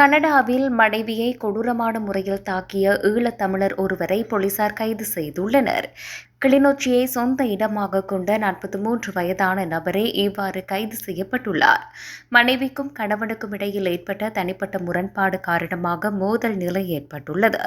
கனடாவில் மனைவியை கொடூரமான முறையில் தாக்கிய ஈழத்தமிழர் ஒருவரை போலீசார் கைது செய்துள்ளனர். கிளிநொச்சியை சொந்த இடமாக கொண்ட நாற்பத்தி மூன்று வயதான நபரே இவ்வாறு கைது செய்யப்பட்டுள்ளார். மனைவிக்கும் கணவனுக்கும் இடையில் ஏற்பட்ட தனிப்பட்ட முரண்பாடு காரணமாக மோதல் நிலை ஏற்பட்டுள்ளது.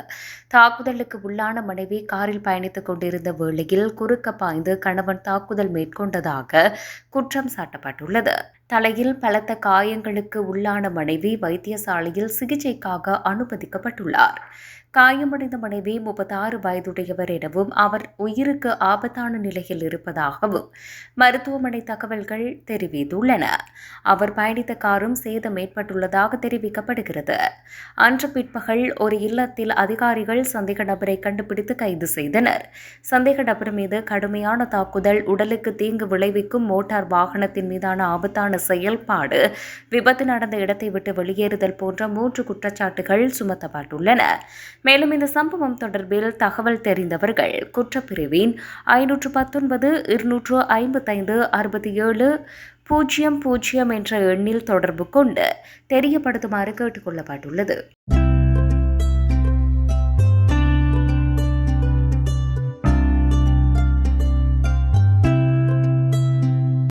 தாக்குதலுக்கு உள்ளான மனைவி காரில் பயணித்துக் கொண்டிருந்த வேளையில் குறுக்க பாய்ந்து கணவன் தாக்குதல் மேற்கொண்டதாக குற்றம் சாட்டப்பட்டுள்ளது. தலையில் பலத்த காயங்களுக்கு உள்ளான மனைவி வைத்தியசாலையில் சிகிச்சைக்காக அனுமதிக்கப்பட்டுள்ளார். காயமடைந்த மனைவி முப்பத்தாறு வயதுடையவர் எனவும் அவர் உயிருக்கு ஆபத்தான நிலையில் இருப்பதாகவும் மருத்துவமனை தகவல்கள் தெரிவித்துள்ளன. அவர் பயணித்த காரும் சேதம் ஏற்பட்டுள்ளதாக தெரிவிக்கப்படுகிறது. அன்று பிற்பகல் ஒரு இல்லத்தில் அதிகாரிகள் சந்தேக நபரை கண்டுபிடித்து கைது செய்தனர். சந்தேக நபர் மீது கடுமையான தாக்குதல் உடலுக்கு தீங்கு விளைவிக்கும் மோட்டார் வாகனத்தின் மீதான ஆபத்தான செயல்பாடு. விபத்து நடந்த இடத்தை விட்டு வெளியேறுதல் போன்ற மூன்று குற்றச்சாட்டுகள் சுமத்தப்பட்டுள்ளன. மேலும் இந்த சம்பவம் தொடர்பில் தகவல் தெரிந்தவர்கள் குற்றப்பிரிவின் ஐநூற்று பத்தொன்பது இருநூற்று ஐம்பத்தைந்து அறுபத்தி ஏழு பூஜ்ஜியம் பூஜ்ஜியம் என்ற எண்ணில் தொடர்பு கொண்டு தெரியப்படுத்துமாறு கேட்டுக்கொள்ளப்பட்டுள்ளது.